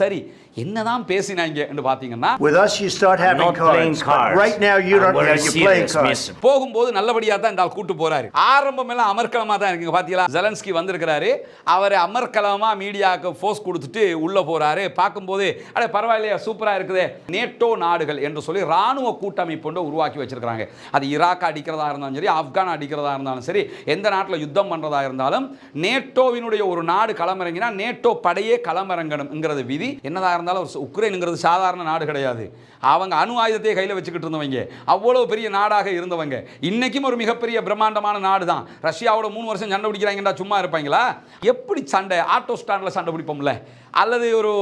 சரி என்னதான் பேசினாங்க என்று பாத்தீங்கன்னா With us, you start I'm having not cards. Right now, you I'm don't. Yeah, you're playing cards. போகும்போது நல்லபடியா தான் இந்த ஆள் கூட்டு போறாரு. ஆரம்பம் எல்லாம் அமர்க்கலமா தான் இருக்குங்க பாத்தீங்களா? ஜெலன்ஸ்கி வந்திருக்கிறாரு. அவர் அமர்க்கலமா மீடியாவுக்கு ஃபோர்ஸ் கொடுத்துட்டு உள்ள போறாரு. பார்க்கும்போது அட பரவாயில்லையா சூப்பரா இருக்குதே. நேட்டோ நாடுகள் என்று சொல்லி ராணுவ கூட்டமைப்பு ஒன்று உருவாக்கி வச்சிருக்காங்க அது ஈராக் அடிக்கிறதா இருந்தாலும் சரி ஆப்கான் அடிக்கிறதா இருந்தாலும் சரி எந்த நாட்டில் யுத்தம் பண்றதா இருந்தாலும் நேட்டோவினுடைய ஒரு நாடு களமிறங்கினா நேட்டோ படையே களமிறங்கணும்ங்கிறது விதி. என்னதா இருந்தாலும் ஒரு உக்ரைனுங்கிறது சாதாரண நாடு கிடையாது. அவங்க அணு ஆயுதத்தையே கையில் வச்சுக்கிட்டு இருந்தவங்க. அவ்வளோ பெரிய நாடாக இருந்தவங்க. இன்னைக்கும் ஒரு மிகப்பெரிய பிரம்மாண்டமான நாடு தான் ரஷ்யாவோட மூணு வருஷம் சண்டை பிடிக்கிறாங்கடா சும்மா இருப்பாங்களா? எப்படி சண்டை? ஆட்டோ ஸ்டாண்டில் சண்டை பிடிப்போம்ல. அல்லது ஒரு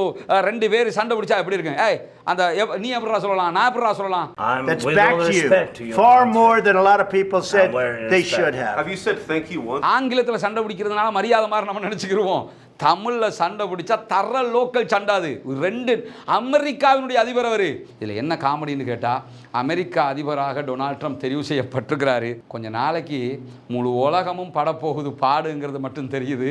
ரெண்டு பேர் சண்டை பிடிச்சா எப்படி இருக்கும்? ஏய் அந்த நீ எப்படிடா சொல்லலாம்? நான் எப்படிடா சொல்லலாம்? That's back to you. respect to you. Far more than a lot of people said they should have. Have you said thank you once? ஆங்கிலத்தில் சண்டை பிடிக்கிறதுனால மரியாதை மாதிரி நம்ம நினச்சிக்கிருவோம். தமிழில் சண்டை பிடிச்சா தர லோக்கல் சண்டாது ரெண்டு அமெரிக்காவினுடைய அதிபர் அவர். இதில் என்ன காமெடின்னு கேட்டால் அமெரிக்கா அதிபராக டொனால்ட் ட்ரம்ப் தெரிவு செய்யப்பட்டிருக்கிறாரு. கொஞ்ச நாளைக்கு முழு உலகமும் படப்போகுது பாடுங்கிறது மட்டும் தெரியுது.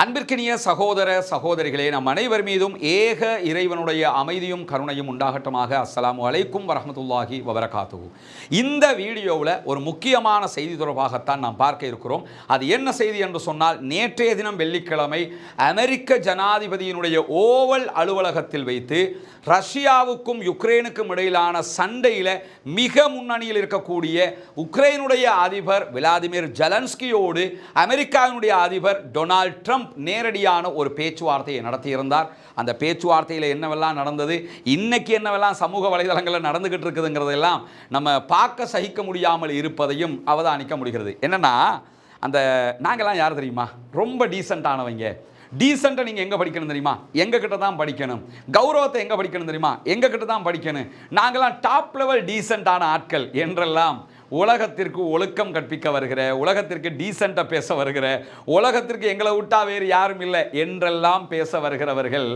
அன்பிற்கினிய சகோதர சகோதரிகளே நம் அனைவர் மீதும் ஏக இறைவனுடைய அமைதியும் கருணையும் உண்டாகட்டமாக. அஸ்லாம் அலைக்கும் வரமத்துல்லாஹி வபரகாத்து இந்த வீடியோவில் ஒரு முக்கியமான செய்தி தொடர்பாகத்தான் நாம் பார்க்க இருக்கிறோம். அது என்ன செய்தி என்று சொன்னால் நேற்றைய தினம் வெள்ளிக்கிழமை அமெரிக்க ஜனாதிபதியினுடைய ஓவல் அலுவலகத்தில் வைத்து ரஷ்யாவுக்கும் யுக்ரைனுக்கும் இடையிலான சண்டையில் மிக முன்னணியில் இருக்கக்கூடிய உக்ரைனுடைய அதிபர் விளாதிமிர் ஜலன்ஸ்கியோடு அமெரிக்காவினுடைய அதிபர் டொனால்ட் ட்ரம்ப் நேரடியான ஒரு பேச்சுவார்த்தையை நடத்தியிருந்தார். அந்த பேச்சுவார்த்தையில் என்னவெல்லாம் நடந்தது? இன்னைக்கு என்னவெல்லாம் சமூக வலைதளங்களில் நடந்துக்கிட்டு இருக்குதுங்கிறதெல்லாம் நம்ம பார்க்க சகிக்க முடியாமல் இருப்பதையும் அவதானிக்க முடிகிறது. என்னன்னா அந்த நாங்கெல்லாம் யார் தெரியுமா? ரொம்ப டீசெண்டானவங்க டீசெண்டாக நீங்கள் எங்கே படிக்கணும் தெரியுமா? எங்கள் கிட்ட தான் படிக்கணும். கௌரவத்தை எங்கே படிக்கணும் தெரியுமா? எங்கள் கிட்ட தான் படிக்கணும். நாங்களாம் டாப் லெவல் டீசெண்டான ஆட்கள் என்றெல்லாம் உலகத்திற்கு ஒழுக்கம் கற்பிக்க வருகிற உலகத்திற்கு டீசெண்டாக பேச வருகிற உலகத்திற்கு எங்களை விட்டா வேறு யாரும் இல்லை என்றெல்லாம் பேச வருகிறவர்கள்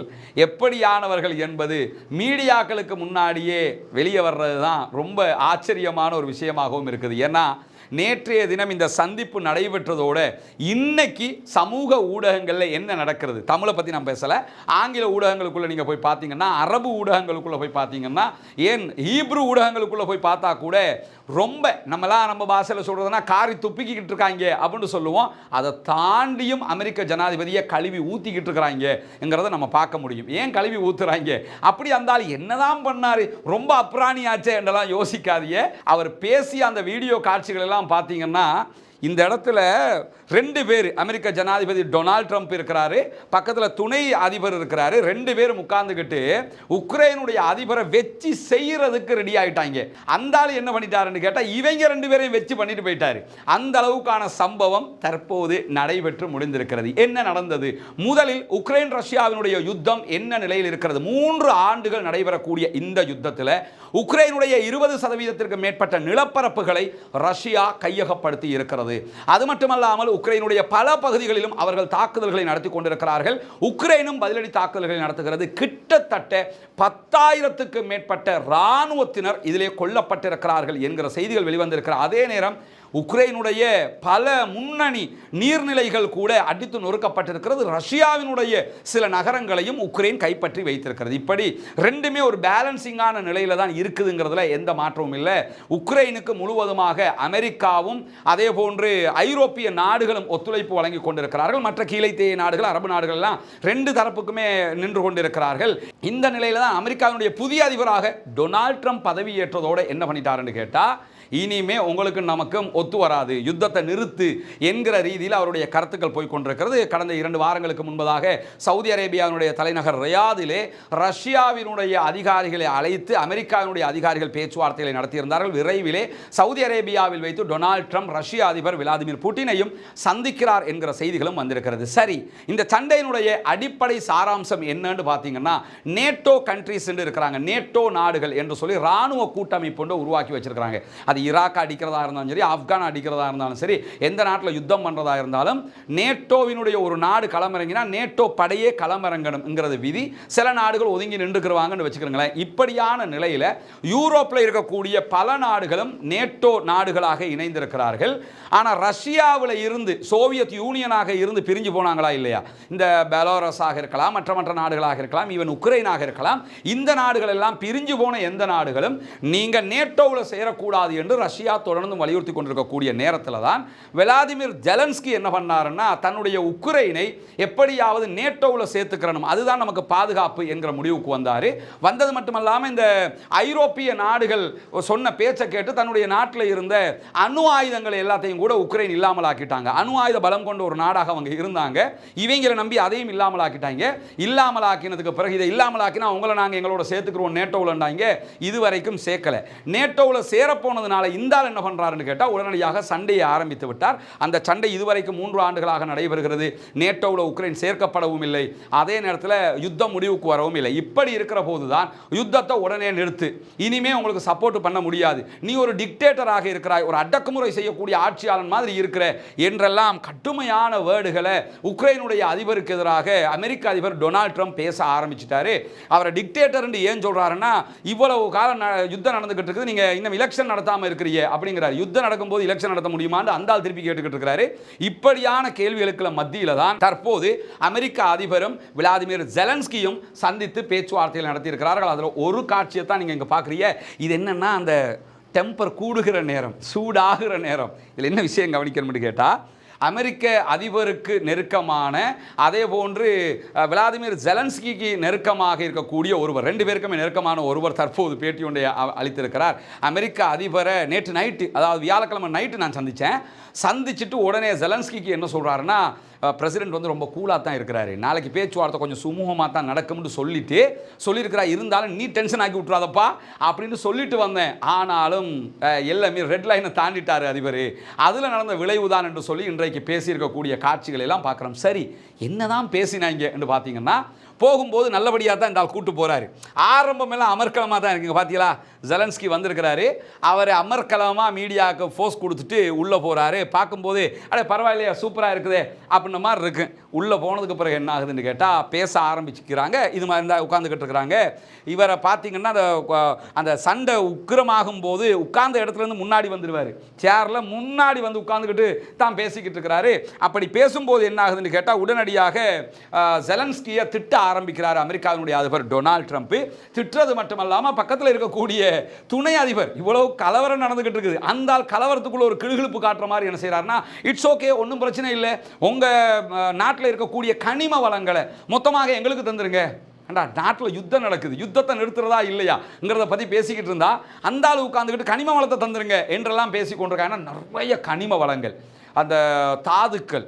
எப்படியானவர்கள் என்பது மீடியாக்களுக்கு முன்னாடியே வெளியே வர்றது தான் ரொம்ப ஆச்சரியமான ஒரு விஷயமாகவும் இருக்குது. ஏன்னா நேற்றைய தினம் இந்த சந்திப்பு நடைபெற்றதோட இன்னைக்கு சமூக ஊடகங்களில் என்ன நடக்கிறது? தமிழை பற்றி நான் பேசலை. ஆங்கில ஊடகங்களுக்குள்ளே நீங்கள் போய் பார்த்தீங்கன்னா அரபு ஊடகங்களுக்குள்ளே போய் பார்த்தீங்கன்னா ஏன் ஹீப்ரு ஊடகங்களுக்குள்ளே போய் பார்த்தா கூட ரொம்ப நம்மளாம் நம்ம பாஷையில் சொல்கிறதுனா காரி துப்பிக்கிட்டு இருக்காங்க அப்படின்னு சொல்லுவோம். அதை தாண்டியும் அமெரிக்க ஜனாதிபதியை கழுவி ஊற்றிக்கிட்டு இருக்கிறாங்கிறத நம்ம பார்க்க முடியும். ஏன் கழுவி ஊத்துறாங்க? அப்படி அந்தால் என்னதான் பண்ணாரு? ரொம்ப அப்ராணியாச்சே என்றெல்லாம் யோசிக்காதியே அவர் பேசிய அந்த வீடியோ காட்சிகள் எல்லாம் பார்த்தீங்கன்னா இந்த இடத்துல ரெண்டு பேர் அமெரிக்க ஜனாதிபதி டொனால்ட் ட்ரம்ப் இருக்கிறாரு பக்கத்தில் துணை அதிபர் இருக்கிறாரு ரெண்டு பேரும் உட்கார்ந்துக்கிட்டு உக்ரைனுடைய அதிபரை வெச்சு செய்கிறதுக்கு ரெடி ஆகிட்டாங்க அந்த ஆள் என்ன பண்ணிட்டாருன்னு கேட்டால் இவங்க ரெண்டு பேரையும் வச்சு பண்ணிட்டு போயிட்டாரு. அந்த அளவுக்கான சம்பவம் தற்போது நடைபெற்று முடிந்திருக்கிறது. என்ன நடந்தது? முதலில் உக்ரைன் ரஷ்யாவினுடைய யுத்தம் என்ன நிலையில் இருக்கிறது? மூன்று ஆண்டுகள் நடைபெறக்கூடிய இந்த யுத்தத்தில் உக்ரைனுடைய இருபது சதவீதத்திற்கு மேற்பட்ட நிலப்பரப்புகளை ரஷ்யா கையகப்படுத்தி இருக்கிறது. அது மட்டுமல்லாமல் உக்ரைனுடைய பல பகுதிகளிலும் அவர்கள் தாக்குதல்களை நடத்தி கொண்டிருக்கிறார்கள். உக்ரைனும் பதிலடி தாக்குதல்களை நடத்துகிறது. கிட்டத்தட்ட பத்தாயிரத்துக்கு மேற்பட்ட இராணுவத்தினர் இதிலே கொல்லப்பட்டிருக்கிறார்கள் என்கிற செய்திகள் வெளிவந்திருக்கிற அதே நேரம் உக்ரைனுடைய பல முன்னணி நீர்நிலைகள் கூட அடித்து நொறுக்கப்பட்டிருக்கிறது. ரஷ்யாவினுடைய சில நகரங்களையும் உக்ரைன் கைப்பற்றி வைத்திருக்கிறது. இப்படி ரெண்டுமே ஒரு பேலன்சிங்கான நிலையில தான் இருக்குதுங்கிறதுல எந்த மாற்றமும் இல்லை. உக்ரைனுக்கு முழுவதுமாக அமெரிக்காவும் அதே போன்று ஐரோப்பிய நாடுகளும் ஒத்துழைப்பு வழங்கி கொண்டிருக்கிறார்கள். மற்ற கீழைத்தேய நாடுகள் அரபு நாடுகள் எல்லாம் ரெண்டு தரப்புக்குமே நின்று கொண்டிருக்கிறார்கள். இந்த நிலையில தான் அமெரிக்காவினுடைய புதிய அதிபராக டொனால்ட் ட்ரம்ப் பதவியேற்றதோடு என்ன பண்ணிட்டாருன்னு கேட்டால் இனிமே உங்களுக்கு நமக்கும் ஒத்து வராது. யுத்தத்தை நிறுத்து என்கிற ரீதியில் அவருடைய கருத்துக்கள் போய் கொண்டிருக்கிறது. கடந்த இரண்டு வாரங்களுக்கு முன்பதாக சவுதி அரேபியாவினுடைய தலைநகர் ரியாதிலே ரஷ்யாவினுடைய அதிகாரிகளை அழைத்து அமெரிக்காவினுடைய அதிகாரிகள் பேச்சுவார்த்தைகளை நடத்தியிருந்தார்கள். விரைவிலே சவுதி அரேபியாவில் வைத்து டொனால்ட் ட்ரம்ப் ரஷ்ய அதிபர் விளாடிமிர் புட்டினையும் சந்திக்கிறார் என்கிற செய்திகளும் வந்திருக்கிறது. சரி இந்த சண்டையினுடைய அடிப்படை சாராம்சம் என்னன்னு பார்த்தீங்கன்னா நேட்டோ கண்ட்ரிஸ் இருக்கிறாங்க. நேட்டோ நாடுகள் என்று சொல்லி ராணுவ கூட்டமைப்பு உருவாக்கி வச்சிருக்கிறாங்க. அது ஈராக் அடிக்கிறதா இருந்தாலும் சரி ஆப்கான் அடிக்கிறதா இருந்தாலும் சரி எந்த நாட்டில் யுத்தம் பண்ணுறதா இருந்தாலும் நேட்டோவினுடைய ஒரு நாடு களமிறங்கினா நேட்டோ படையே களமிறங்கணுங்கிறது விதி. சில நாடுகள் ஒதுங்கி நின்றுக்கிறவாங்கன்னு வச்சுக்கிறோங்களேன் இப்படியான நிலையில் யூரோப்பில் இருக்கக்கூடிய பல நாடுகளும் நேட்டோ நாடுகளாக இணைந்திருக்கிறார்கள். ஆனால் ரஷ்யாவில் இருந்து சோவியத் யூனியனாக இருந்து பிரிஞ்சு போனாங்களா இல்லையா? இந்த பெலாரஸாக இருக்கலாம் மற்ற மற்ற நாடுகளாக இருக்கலாம் ஈவன் உக்ரைனாக இருக்கலாம். இந்த நாடுகள் எல்லாம் பிரிஞ்சு போன எந்த நாடுகளும் நீங்கள் நேட்டோவில் சேரக்கூடாது என்று என்று ரஷ்யா தொடர்ந்து வலியுறுத்தி கொண்டிருக்கக்கூடிய நேரத்தில் தான் விளாதிமிர் ஜெலன்ஸ்கி என்ன பண்ணாருன்னா தன்னுடைய உக்ரைனை எப்படியாவது நேட்டோவில் சேர்த்துக்கிறணும். அதுதான் நமக்கு பாதுகாப்பு என்கிற முடிவுக்கு வந்தார். வந்தது மட்டுமல்லாமல் இந்த ஐரோப்பிய நாடுகள் சொன்ன பேச்சை கேட்டு தன்னுடைய நாட்டில் இருந்த அணு ஆயுதங்களை எல்லாத்தையும் கூட உக்ரைன் இல்லாமல் ஆக்கிட்டாங்க அணு ஆயுத பலம் கொண்ட ஒரு நாடாக அவங்க இருந்தாங்க. இவங்களை நம்பி அதையும் இல்லாமல் ஆக்கிட்டாங்க இல்லாமல் ஆக்கினதுக்கு பிறகு இதை இல்லாமல் ஆக்கினா உங்களை நாங்கள் எங்களோட சேர்த்துக்கிறோம் நேட்டோவில்ண்டாங்க இதுவரைக்கும் சேர்க்கலை. நேட்டோவில் சேரப்போனது அதனால் இந்த ஆள் என்ன பண்ணுறாருன்னு கேட்டால் உடனடியாக சண்டையை ஆரம்பித்து விட்டார். அந்த சண்டை இதுவரைக்கும் மூன்று ஆண்டுகளாக நடைபெறுகிறது. நேட்டோவில் உக்ரைன் சேர்க்கப்படவும் இல்லை. அதே நேரத்தில் யுத்தம் முடிவுக்கு வரவும் இல்லை. இப்படி இருக்கிற போது தான் யுத்தத்தை உடனே நிறுத்து. இனிமே உங்களுக்கு சப்போர்ட் பண்ண முடியாது. நீ ஒரு டிக்டேட்டராக இருக்கிறாய். ஒரு அடக்குமுறை செய்யக்கூடிய ஆட்சியாளன் மாதிரி இருக்கிற என்றெல்லாம் கடுமையான வேர்டுகளை உக்ரைனுடைய அதிபருக்கு எதிராக அமெரிக்க அதிபர் டொனால்ட் ட்ரம்ப் பேச ஆரம்பிச்சிட்டாரு. அவரை டிக்டேட்டர் ஏன் சொல்றாருன்னா இவ்வளவு காலம் யுத்தம் நடந்துகிட்டு இருக்குது. நீங்க இன்னும் எலெக்ஷன் நடத்தாம இருக்கிறீங்க அப்படிங்கிறார். யுத்தம் நடக்கும்போது எலெக்ஷன் நடத்த முடியுமான்னு அந்த ஆள் திருப்பி கேட்டுக்கிட்டு இருக்கிறாரு. இப்படியான கேள்விகளுக்கு மத்தியில தான் தற்போது அமெரிக்க அதிபரும் விளாதிமிர் ஜெலன்ஸ்கியும் சந்தித்து பேச்சுவார்த்தைகள் நடத்தியிருக்கிறார்கள். அதில் ஒரு காட்சியை தான் நீங்க இங்க பார்க்குறீங்க இது என்னன்னா அந்த டெம்பர் கூடுகிற நேரம் சூடாகிற நேரம். இதில் என்ன விஷயம் கவனிக்கணும்னு கேட்டால் அமெரிக்க அதிபருக்கு நெருக்கமான அதே போன்று விளாதிமிர் ஜெலன்ஸ்கிக்கு நெருக்கமாக இருக்கக்கூடிய ஒருவர் ரெண்டு பேருக்குமே நெருக்கமான ஒருவர் தற்போது பேட்டி ஒன்றை அளித்திருக்கிறார். அமெரிக்க அதிபரை நேற்று நைட்டு அதாவது வியாழக்கிழமை நைட்டு நான் சந்தித்தேன் சந்திச்சுட்டு உடனே ஜெலன்ஸ்கிக்கு என்ன சொல்கிறாருன்னா பிரசிடென்ட் வந்து ரொம்ப கூலாக தான் இருக்கிறாரு. நாளைக்கு பேச்சுவார்த்தை கொஞ்சம் சுமூகமாக தான் நடக்கும்னு சொல்லிட்டு சொல்லியிருக்கிறா இருந்தாலும் நீ டென்ஷன் ஆக்கி விட்றாதப்பா அப்படின்னு சொல்லிட்டு வந்தேன். ஆனாலும் எல்லாமே ரெட் லைனை தாண்டிட்டார் அதிபர். அதில் நடந்த விளைவு தான் என்று சொல்லி இன்றைக்கு பேசியிருக்கக்கூடிய காட்சிகளை எல்லாம் பார்க்குறோம். சரி என்னதான் பேசினாங்க என்று பார்த்தீங்கன்னா போகும்போது நல்லபடியாக தான் இந்த ஆள் கூட்டு போகிறாரு ஆரம்பமெல்லாம் அமர்க்கலமாக தான் இருக்குங்க. பார்த்தீங்களா ஜெலன்ஸ்கி வந்திருக்கிறாரு. அவர் அமர்க்கலமாக மீடியாவுக்கு ஃபோர்ஸ் கொடுத்துட்டு உள்ளே போகிறாரு பார்க்கும்போது அடே பரவாயில்லையா? சூப்பராக இருக்குதே. அப்படின்னு மாதிரி இருக்கு. உள்ளே போனதுக்கு பிறகு என்ன ஆகுதுன்னு கேட்டால் பேச ஆரம்பிச்சுக்கிறாங்க. இது மாதிரி இருந்தால் உட்காந்துக்கிட்டு இருக்கிறாங்க. இவரை பார்த்தீங்கன்னா அந்த அந்த சண்டை உக்கிரமாகும் போது உட்கார்ந்த இடத்துல இருந்து முன்னாடி வந்துடுவார் சேரில் முன்னாடி வந்து உட்காந்துக்கிட்டு தான் பேசிக்கிட்டு இருக்கிறாரு. அப்படி பேசும்போது என்ன ஆகுதுன்னு கேட்டால் உடனடியாக செலன்ஸ்கியை ஜெலன்ஸ்கியை திட்ட ஆரம்பிக்கிறார் அமெரிக்காவினுடைய அதிபர் டொனால்ட் ட்ரம்ப். திட்டுறது மட்டுமல்லாமல் பக்கத்தில் இருக்கக்கூடிய துணை அதிபர் இவ்வளவு கலவரம் நடந்துகிட்டு இருக்குது. அந்த கலவரத்துக்குள்ளே கலவரத்துக்குள்ள ஒரு கிழுகிழுப்பு காட்டுற மாதிரி என்ன செய்கிறாருன்னா இட்ஸ் ஓகே ஒன்றும் பிரச்சனை இல்லை. உங்கள் நாட்டில் இருக்கக்கூடிய கனிம வளங்களை மொத்தமாக எங்களுக்கு தந்துருங்க. ஏண்டா நாட்டில் யுத்தம் நடக்குது. யுத்தத்தை நிறுத்துறதா இல்லையாங்கிறத பற்றி பேசிக்கிட்டு இருந்தா அந்த ஆள் உட்காந்துக்கிட்டு கனிம வளத்தை தந்துருங்க என்றெல்லாம் பேசி கொண்டிருக்காங்க நிறைய கனிம வளங்கள். அந்த தாதுக்கள்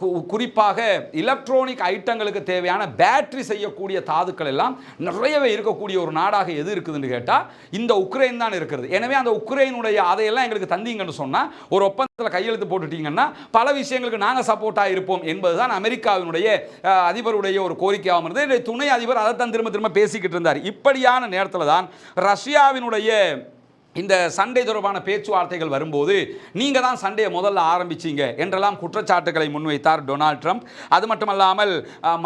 கு- குறிப்பாக எலக்ட்ரானிக் ஐட்டங்களுக்கு தேவையான பேட்டரி செய்யக்கூடிய தாதுக்கள் எல்லாம் நிறையவே இருக்கக்கூடிய ஒரு நாடாக எது இருக்குதுன்னு கேட்டால் இந்த உக்ரைன் தான் இருக்கிறது. எனவே அந்த உக்ரைனுடைய அதையெல்லாம் எங்களுக்கு தந்தீங்கன்னு சொன்னால் ஒரு ஒப்பந்தத்தில் கையெழுத்து போட்டுட்டீங்கன்னா பல விஷயங்களுக்கு நாங்கள் சப்போர்ட்டாக இருப்போம் என்பதுதான் அமெரிக்காவினுடைய அதிபருடைய ஒரு கோரிக்கையாகவும் இருந்தது. துணை அதிபர் அதை தான் திரும்ப திரும்ப பேசிக்கிட்டு இருந்தார். இப்படியான நேரத்தில் தான் ரஷ்யாவினுடைய இந்த சண்டை தொடர்பான பேச்சுவார்த்தைகள் வரும்போது நீங்கள் தான் சண்டையை முதல்ல ஆரம்பிச்சீங்க என்றெல்லாம் குற்றச்சாட்டுகளை முன்வைத்தார் டொனால்ட் ட்ரம்ப். அது மட்டுமல்லாமல்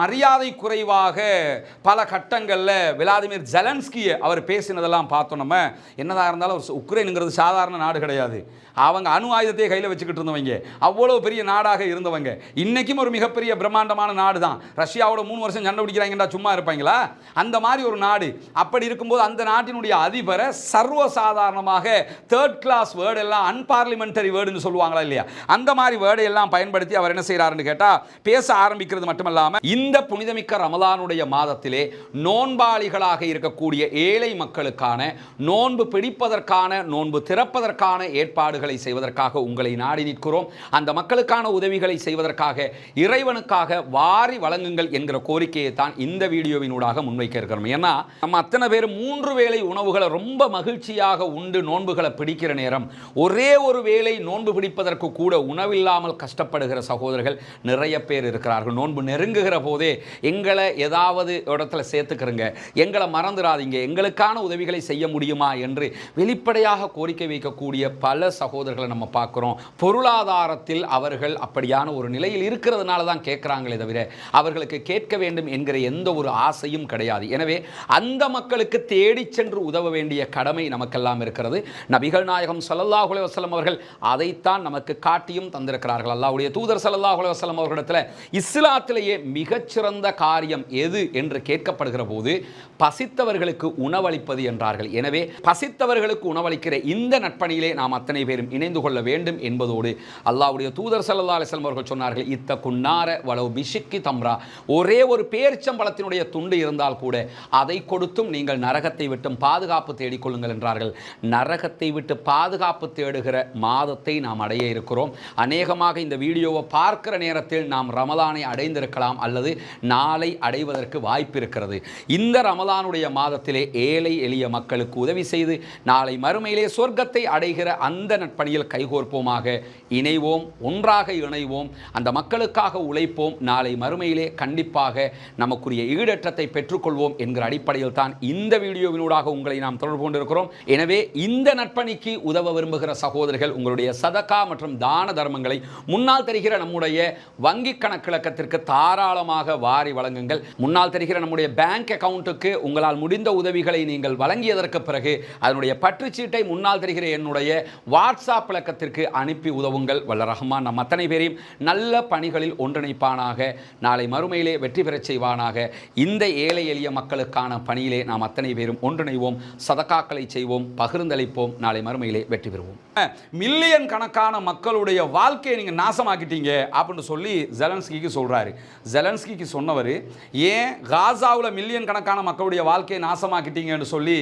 மரியாதை குறைவாக பல கட்டங்களில் விளாதிமிர் ஜெலன்ஸ்கியை அவர் பேசினதெல்லாம் பார்த்தோம் நம்ம. என்னதாக இருந்தாலும் உக்ரைனுங்கிறது சாதாரண நாடு கிடையாது. அவங்க அணு ஆயுதத்தையே கையில் வச்சுக்கிட்டு இருந்தவங்க. அவ்வளோ பெரிய நாடாக இருந்தவங்க. இன்றைக்கும் ஒரு மிகப்பெரிய பிரம்மாண்டமான நாடு தான் ரஷ்யாவோட மூணு வருஷம் சண்டை பிடிக்கிறாங்கடா சும்மா இருப்பாங்களா? அந்த மாதிரி ஒரு நாடு. அப்படி இருக்கும்போது அந்த நாட்டினுடைய அதிபரை காரணமாக தேர்ட் கிளாஸ் வேர்டு எல்லாம் அன்பார்லிமெண்டரி வேர்டுன்னு சொல்லுவாங்களா இல்லையா? அந்த மாதிரி வேர்டை எல்லாம் பயன்படுத்தி அவர் என்ன செய்கிறாருன்னு கேட்டால் பேச ஆரம்பிக்கிறது மட்டுமல்லாமல் இந்த புனிதமிக்க ரமலானுடைய மாதத்திலே நோன்பாளிகளாக இருக்கக்கூடிய ஏழை மக்களுக்கான நோன்பு பிடிப்பதற்கான நோன்பு திறப்பதற்கான ஏற்பாடுகளை செய்வதற்காக உங்களை நாடி நிற்கிறோம். அந்த மக்களுக்கான உதவிகளை செய்வதற்காக இறைவனுக்காக வாரி வழங்குங்கள் என்கிற கோரிக்கையை தான் இந்த வீடியோவினூடாக முன்வைக்க இருக்கிறோம். ஏன்னா நம்ம அத்தனை பேர் மூன்று வேளை உணவுகளை ரொம்ப மகிழ்ச்சியாக கொண்டு நோன்புகளை பிடிக்கிற நேரம் ஒரே ஒரு வேளை நோன்பு பிடிப்பதற்கு கூட உணவில்லாமல் கஷ்டப்படுகிற சகோதரர்கள் நிறைய பேர் இருக்கிறார்கள். நோன்பு நெருங்குகிற போதே எங்களை ஏதாவது இடத்துல சேர்த்துக்கிறங்க எங்களை மறந்துடாதீங்க எங்களுக்கான உதவிகளை செய்ய முடியுமா என்று வெளிப்படையாக கோரிக்கை வைக்கக்கூடிய பல சகோதரர்களை நம்ம பார்க்குறோம். பொருளாதாரத்தில் அவர்கள் அப்படியான ஒரு நிலையில் இருக்கிறதுனால தான் கேட்குறாங்களே தவிர அவர்களுக்கு கேட்க வேண்டும் என்கிற எந்த ஒரு ஆசையும் கிடையாது. எனவே அந்த மக்களுக்கு தேடிச் சென்று உதவ வேண்டிய கடமை நமக்கெல்லாம் இருக்கிறது நபிகள் நாயகம் ஸல்லல்லாஹு வசலம் அவர்கள் அதைத்தான் நமக்கு காட்டியும் தந்திருக்கிறார்கள். அல்லாஹ்வுடைய தூதர் ஸல்லல்லாஹு வசலம் அவர்களிடத்தில் இஸ்லாத்திலேயே மிகச்சிறந்த காரியம் எது என்று கேட்கப்படுகிற போது பசித்தவர்களுக்கு உணவளிப்பது என்றார்கள். எனவே பசித்தவர்களுக்கு உணவளிக்கிற இந்த நட்பணியிலே நாம் அத்தனை பேரும் இணைந்து கொள்ள வேண்டும் என்பதோடு அல்லாவுடைய தூதர் சல்லா அலிஸ்லம் அவர்கள் சொன்னார்கள் இத்த குன்னார வளவு பிஷிக்கி தம்ரா. ஒரே ஒரு பேரிச்சம்பழத்தினுடைய துண்டு இருந்தால் கூட அதை கொடுத்தும் நீங்கள் நரகத்தை விட்டும் பாதுகாப்பு தேடிக்கொள்ளுங்கள் என்றார்கள். நரகத்தை விட்டு பாதுகாப்பு தேடுகிற மாதத்தை நாம் அடைய இருக்கிறோம். அநேகமாக இந்த வீடியோவை பார்க்கிற நேரத்தில் நாம் ரமலானை அடைந்திருக்கலாம் அல்லது நாளை அடைவதற்கு வாய்ப்பு இருக்கிறது இந்த ரமலானுடைய மாதத்திலே ஏழை எளிய மக்களுக்கு உதவி செய்து நாளை மறுமையிலே சொர்க்கத்தை அடைகிற அந்த நட்பணியில் கைகோர்ப்போமாக இணைவோம் ஒன்றாக இணைவோம். அந்த மக்களுக்காக உழைப்போம். நாளை மறுமையிலே கண்டிப்பாக நமக்குரிய ஈடற்றத்தை பெற்றுக்கொள்வோம் என்கிற அடிப்படையில் தான் இந்த வீடியோவினூடாக உங்களை நாம் தொடர்பு கொண்டிருக்கிறோம். எனவே இந்த நட்பணிக்கு உதவ விரும்புகிற சகோதரர்கள் உங்களுடைய சதக்கா மற்றும் தான தர்மங்களை முன்னால் தெரிகிற நம்முடைய வங்கி கணக்கிழக்கத்திற்கு தாராளமாக வாரி வழங்குங்கள். முன்னால் தெரிகிற நம்முடைய பேங்க் அக்கவுண்ட்டுக்கு உங்களால் முடிந்த உதவிகளை நீங்கள் வழங்கியதற்கு பிறகு அதனுடைய பற்றுச்சீட்டை முன்னால் தெரிகிற என்னுடைய வாட்ஸ்அப் இலக்கத்திற்கு அனுப்பி உதவுங்கள். வல்ல ரஹ்மான் நம் அத்தனை பேரையும் நல்ல பணிகளில் ஒன்றிணைப்பானாக. நாளை மறுமையிலே வெற்றி பெறச் செய்வானாக. இந்த ஏழை எளிய மக்களுக்கான பணியிலே நாம் அத்தனை பேரும் ஒன்றிணைவோம். சதக்காக்களை செய்வோம். பகிர்ந்தளிப்போம் நாளை மறுமையிலே வெற்றி பெறுவோம். மில்லியன் கணக்கான மக்களுடைய வாழ்க்கையை நீங்கள் நாசமாக்கிட்டீங்க அப்படின்னு சொல்லி ஜெலன்ஸ்கிக்கு சொல்கிறாரு ஜெலன்ஸ்கிக்கு சொன்னவர் ஏன் காசாவில் மில்லியன் கணக்கான மக்களுடைய வாழ்க்கையை நாசமாக்கிட்டீங்கன்னு சொல்லி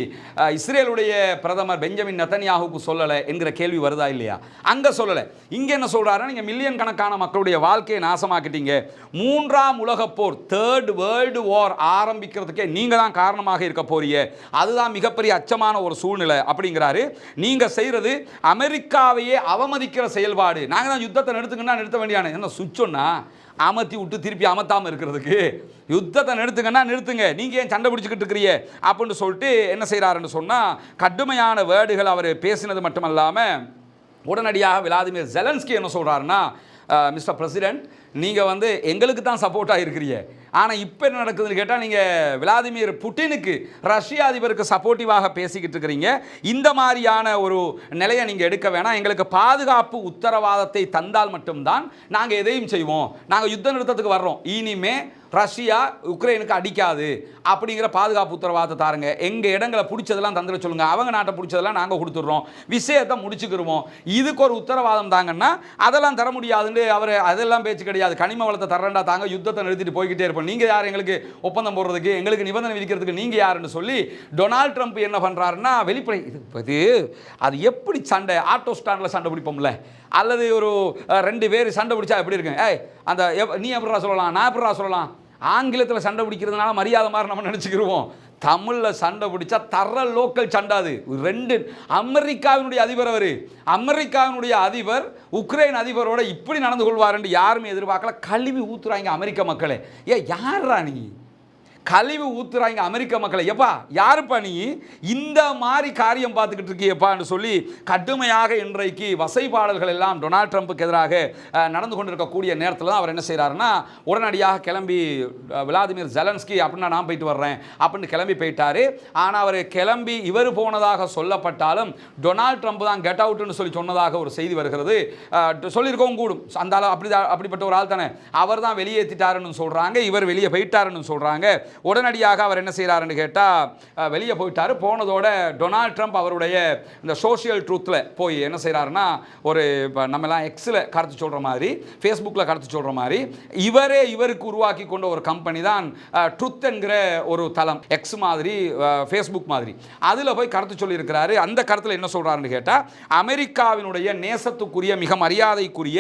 இஸ்ரேலுடைய பிரதமர் பெஞ்சமின் நத்தன்யாகுக்கு சொல்லலை? என்கிற கேள்வி வருதா இல்லையா? அங்கே சொல்லலை. இங்கே என்ன சொல்கிறாரு நீங்கள் மில்லியன் கணக்கான மக்களுடைய வாழ்க்கையை நாசமாக்கிட்டீங்க. மூன்றாம் உலகப் போர் தேர்ட் வேர்ல்டு வார் ஆரம்பிக்கிறதுக்கே நீங்கள் தான் காரணமாக இருக்க போறீங்க. அதுதான் மிகப்பெரிய அச்சமான ஒரு சூழ்நிலை அப்படி அப்படிங்கிறாரு. நீங்கள் செய்கிறது அமெரிக்காவையே அவமதிக்கிற செயல்பாடு. நாங்கள் தான் யுத்தத்தை நிறுத்துங்கன்னா நிறுத்த வேண்டியான என்ன சுவிட்சொன்னா அமர்த்தி விட்டு திருப்பி அமர்த்தாமல் இருக்கிறதுக்கு. யுத்தத்தை நிறுத்துங்கன்னா நிறுத்துங்க. நீங்கள் ஏன் சண்டை பிடிச்சிக்கிட்டு இருக்கிறீங்க? அப்படின்னு சொல்லிட்டு என்ன செய்கிறாருன்னு சொன்னால் கடுமையான வேர்டுகள் அவர் பேசினது மட்டுமல்லாமல் உடனடியாக விளாதிமிர் ஜெலன்ஸ்கி என்ன சொல்கிறாருன்னா மிஸ்டர் பிரசிடென்ட் நீங்கள் வந்து எங்களுக்கு தான் சப்போர்ட்டாக இருக்கிறீங்க. ஆனால் இப்போ என்ன நடக்குதுன்னு கேட்டால் நீங்கள் விளாதிமிர் புட்டினுக்கு ரஷ்ய அதிபருக்கு சப்போர்ட்டிவாக பேசிக்கிட்டு இருக்கிறீங்க. இந்த மாதிரியான ஒரு நிலையை நீங்கள் எடுக்க வேணாம். எங்களுக்கு பாதுகாப்பு உத்தரவாதத்தை தந்தால் மட்டும்தான் நாங்கள் எதையும் செய்வோம். நாங்கள் யுத்த நிறுத்தத்துக்கு வர்றோம். இனிமே ரஷ்யா உக்ரைனுக்கு அடிக்காது அப்படிங்கிற பாதுகாப்பு உத்தரவாதத்தை தாருங்க. எங்கள் இடங்களை பிடிச்சதெல்லாம் தந்துட சொல்லுங்கள் அவங்க நாட்டை பிடிச்சதெல்லாம் நாங்கள் கொடுத்துட்றோம். விஷயத்தை முடிச்சுக்கிருவோம். இதுக்கு ஒரு உத்தரவாதம் தாங்கன்னா அதெல்லாம் தர முடியாதுன்னு அவர் அதெல்லாம் பேச்சு கிடையாது. கனிம வளத்தை தரண்டா தாங்க யுத்தத்தை நிறுத்திட்டு போய்கிட்டே இருப்போம். நீங்கள் யார் எங்களுக்கு ஒப்பந்தம் போடுறதுக்கு எங்களுக்கு நிபந்தனை விதிக்கிறதுக்கு நீங்கள் யாருன்னு சொல்லி டொனால்ட் ட்ரம்ப் என்ன பண்ணுறாருன்னா வெளிப்படை இது அது எப்படி சண்டை? ஆட்டோ ஸ்டாண்டில் சண்டை பிடிப்போம்ல. அல்லது ஒரு ரெண்டு பேர் சண்டை பிடிச்சா எப்படி இருக்கு ஏய் அந்த நீ எப்படிடா சொல்லலாம்? நான் எப்படிடா சொல்லலாம்? ஆங்கிலத்தில் சண்டை பிடிக்கிறதுனால மரியாதை மாதிரி நம்ம நினச்சிக்கிருவோம். தமிழில் சண்டை பிடிச்சா தர லோக்கல் சண்டாது ரெண்டு அமெரிக்காவினுடைய அதிபர் அவர். அமெரிக்காவினுடைய அதிபர் உக்ரைன் அதிபரோட இப்படி நடந்து கொள்வார் என்று யாருமே எதிர்பார்க்கல. கழுவி ஊத்துறாங்க அமெரிக்க மக்களே. ஏ யாரா நீ? கழிவு ஊத்துறாங்க அமெரிக்க மக்களை. எப்பா யாருப்பா நீ? இந்த மாதிரி காரியம் பார்த்துக்கிட்டு இருக்கியப்பான்னு சொல்லி கடுமையாக இன்றைக்கு வசைபாடல்கள் எல்லாம் டொனால்ட் ட்ரம்ப்புக்கு எதிராக நடந்து கொண்டிருக்கக்கூடிய நேரத்தில் தான் அவர் என்ன செய்கிறாருன்னா உடனடியாக கிளம்பி விளாதிமிர் ஜெலன்ஸ்கி அப்படின்னா நான் போயிட்டு வர்றேன் அப்படின்னு கிளம்பி போயிட்டாரு. ஆனால் அவர் கிளம்பி இவர் போனதாக சொல்லப்பட்டாலும் டொனால்ட் ட்ரம்ப் தான் கெட் அவுட்னு சொல்லி சொன்னதாக ஒரு செய்தி வருகிறது. சொல்லியிருக்கவும் கூடும். அந்த அப்படி அப்படிப்பட்ட ஒரு ஆள் தானே. அவர் தான் வெளியேற்றிட்டாருன்னு சொல்கிறாங்க இவர் வெளியே போயிட்டாருன்னு சொல்கிறாங்க உடனடியாக அவர் என்ன செய்கிறாருன்னு கேட்டால் வெளியே போயிட்டாரு. போனதோட டொனால்ட் ட்ரம்ப் அவருடைய இந்த சோஷியல் ட்ரூத்தில் போய் என்ன செய்கிறாருன்னா ஒரு இப்போ நம்மலாம் எக்ஸில் கருத்து சொல்கிற மாதிரி ஃபேஸ்புக்கில் கருத்து சொல்கிற மாதிரி இவரே இவருக்கு உருவாக்கி கொண்ட ஒரு கம்பெனி தான் ட்ருத் என்கிற ஒரு தளம். எக்ஸ் மாதிரி ஃபேஸ்புக் மாதிரி. அதில் போய் கருத்து சொல்லியிருக்கிறாரு. அந்த கருத்தில் என்ன சொல்கிறாருன்னு கேட்டால் அமெரிக்காவினுடைய நேசத்துக்குரிய மிக மரியாதைக்குரிய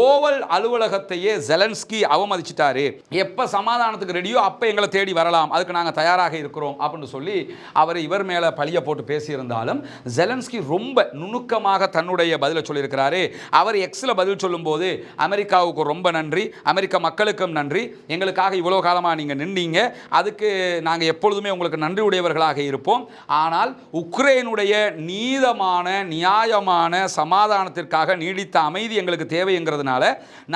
ஓவல் அலுவலகத்தையே ஜெலன்ஸ்கி அவமதிச்சிட்டாரு. எப்போ சமாதானத்துக்கு ரெடியோ அப்போ எங்களை தேடி வேண்டி வரலாம் அதுக்கு நாங்கள் தயாராக இருக்கிறோம் அப்படின்னு சொல்லி அவர் இவர் மேலே பழிய போட்டு பேசியிருந்தாலும் ஜெலன்ஸ்கி ரொம்ப நுணுக்கமாக தன்னுடைய பதிலை சொல்லியிருக்கிறாரு. அவர் எக்ஸில் பதில் சொல்லும்போது அமெரிக்காவுக்கு ரொம்ப நன்றி அமெரிக்க மக்களுக்கும் நன்றி. எங்களுக்காக இவ்வளோ காலமாக நீங்கள் நின்றீங்க அதுக்கு நாங்கள் எப்பொழுதுமே உங்களுக்கு நன்றி உடையவர்களாக இருப்போம். ஆனால் உக்ரைனுடைய நீதமான நியாயமான சமாதானத்திற்காக நீடித்த அமைதி எங்களுக்கு தேவைங்கிறதுனால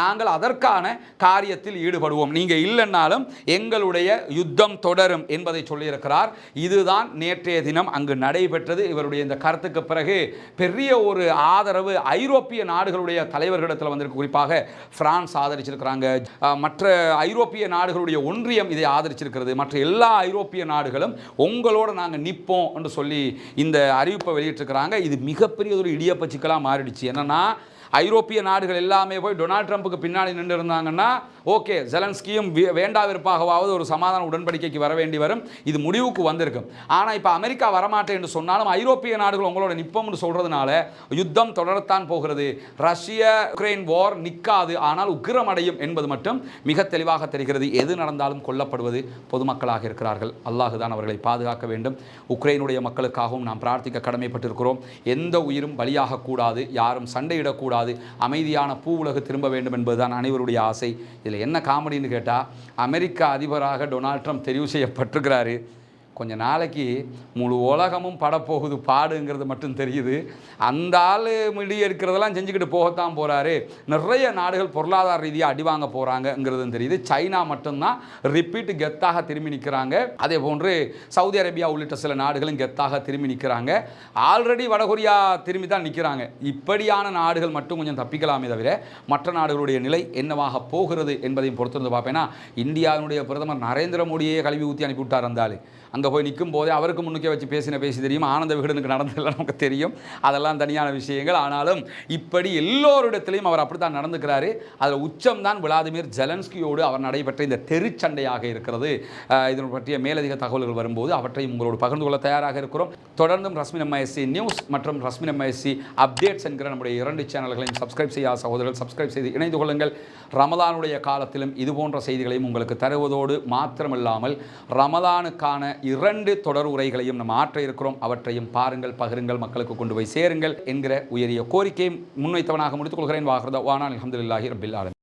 நாங்கள் அதற்கான காரியத்தில் ஈடுபடுவோம். நீங்கள் இல்லைன்னாலும் எங்களுடைய யுத்தம் தொடரும் என்பதை சொல்லியிருக்கிறார். இதுதான் நேற்றைய தினம் அங்கு நடைபெற்றது. இவருடைய இந்த கருத்துக்கு பிறகு பெரிய ஒரு ஆதரவு ஐரோப்பிய நாடுகளுடைய தலைவர்களிடத்தில் வந்திருக்கு. குறிப்பாக பிரான்ஸ் ஆதரிச்சிருக்கிறாங்க. மற்ற ஐரோப்பிய நாடுகளுடைய ஒன்றியம் இதை ஆதரிச்சிருக்கிறது. மற்ற எல்லா ஐரோப்பிய நாடுகளும் உங்களோட நாங்கள் நிற்போம் என்று சொல்லி இந்த அறிவிப்பை வெளியிட்டிருக்கிறாங்க. இது மிகப்பெரிய ஒரு இடியப்பச்சிக்கலாக மாறிடுச்சு. என்னன்னா ஐரோப்பிய நாடுகள் எல்லாமே போய் டொனால்ட் ட்ரம்ப்புக்கு பின்னாடி நின்று இருந்தாங்கன்னா ஓகே ஜெலன்ஸ்கியும் வே- வேண்டாவிருப்பாகவாவது ஒரு சமாதான உடன்படிக்கைக்கு வர வேண்டி வரும். இது முடிவுக்கு வந்திருக்கும் ஆனால் இப்போ அமெரிக்கா வரமாட்டேன் என்று சொன்னாலும் ஐரோப்பிய நாடுகள் உங்களோட நிற்போம்னு சொல்கிறதுனால யுத்தம் தொடரத்தான் போகிறது. ரஷ்ய உக்ரைன் வார் நிற்காது ஆனால் உக்கிரமடையும் என்பது மட்டும் மிக தெளிவாக தெரிகிறது. எது நடந்தாலும் கொல்லப்படுவது பொதுமக்களாக இருக்கிறார்கள். அல்லாஹுதான் அவர்களை பாதுகாக்க வேண்டும். உக்ரைனுடைய மக்களுக்காகவும் நாம் பிரார்த்திக்க கடமைப்பட்டிருக்கிறோம். எந்த உயிரும் பலியாகக்கூடாது. யாரும் சண்டையிடக்கூடாது. அமைதியான பூ உலகு திரும்ப வேண்டும் என்பதுதான் அனைவருடைய ஆசை. இதில் என்ன காமெடின்னு கேட்டால் அமெரிக்க அதிபராக டொனால்ட் ட்ரம்ப் தெரிவு செய்யப்பட்டிருக்கிறாரு. கொஞ்ச நாளைக்கு முழு உலகமும் படப்போகுது பாடுங்கிறது மட்டும் தெரியுது. அந்த ஆள் மிடி இருக்கிறதெல்லாம் செஞ்சுக்கிட்டு போகத்தான் போகிறாரு நிறைய நாடுகள் பொருளாதார ரீதியாக அடி வாங்க போகிறாங்கங்கிறதும் தெரியுது. சைனா மட்டும்தான் ரிப்பீட் கெத்தாக திரும்பி நிற்கிறாங்க அதே போன்று சவுதி அரேபியா உள்ளிட்ட சில நாடுகளும் கெத்தாக திரும்பி நிற்கிறாங்க ஆல்ரெடி வடகொரியா திரும்பி தான் நிற்கிறாங்க இப்படியான நாடுகள் மட்டும் கொஞ்சம் தப்பிக்கலாமே தவிர மற்ற நாடுகளுடைய நிலை என்னவாக போகிறது என்பதையும் பொறுத்திருந்து பார்ப்பேன்னா இந்தியாவினுடைய பிரதமர் நரேந்திர மோடியே கல்வி ஊற்றி அனுப்பிவிட்டார் இருந்தாலும் அங்கே போய் நிற்கும் போதே அவருக்கு முன்னுக்கே வச்சு பேசின பேசி தெரியும். ஆனந்த விகடனுக்கு நடந்ததெல்லாம் நமக்கு தெரியும். அதெல்லாம் தனியான விஷயங்கள். ஆனாலும் இப்படி எல்லோரிடத்திலையும் அவர் அப்படித்தான் நடந்துக்கிறாரு. அதில் உச்சம்தான் விளாதிமிர் ஜெலன்ஸ்கியோடு அவர் நடைபெற்ற இந்த தெருச்சண்டையாக இருக்கிறது. இதனை பற்றிய மேலதிக தகவல்கள் வரும்போது அவற்றையும் உங்களோடு பகிர்ந்து கொள்ள தயாராக இருக்கிறோம். தொடர்ந்தும் ரஸ்மின் எம்ஐஎஸ்சி நியூஸ் மற்றும் ரஸ்மின் எம்ஐஎஸ்சி அப்டேட்ஸ் என்கிற நம்முடைய இரண்டு சேனல்களையும் சப்ஸ்கிரைப் செய்யாத சகோதரர்கள் சப்ஸ்கிரைப் செய்து இணைந்து கொள்ளுங்கள். ரமலானுடைய காலத்திலும் இது போன்ற செய்திகளையும் உங்களுக்கு தருவதோடு மாத்திரமில்லாமல் ரமலானுக்கான இரண்டு தொடர் உரைகளையும் நம்ம ஆற்ற இருக்கிறோம். அவற்றையும் பாருங்கள் பகிருங்கள் மக்களுக்கு கொண்டு போய் சேருங்கள் என்கிற உயரிய கோரிக்கையை முன்வைத்தவனாக முடித்துக் கொள்கிறேன். வாகிறத வானா அலமதுல்லாஹி ரபில் ஆலமீன்.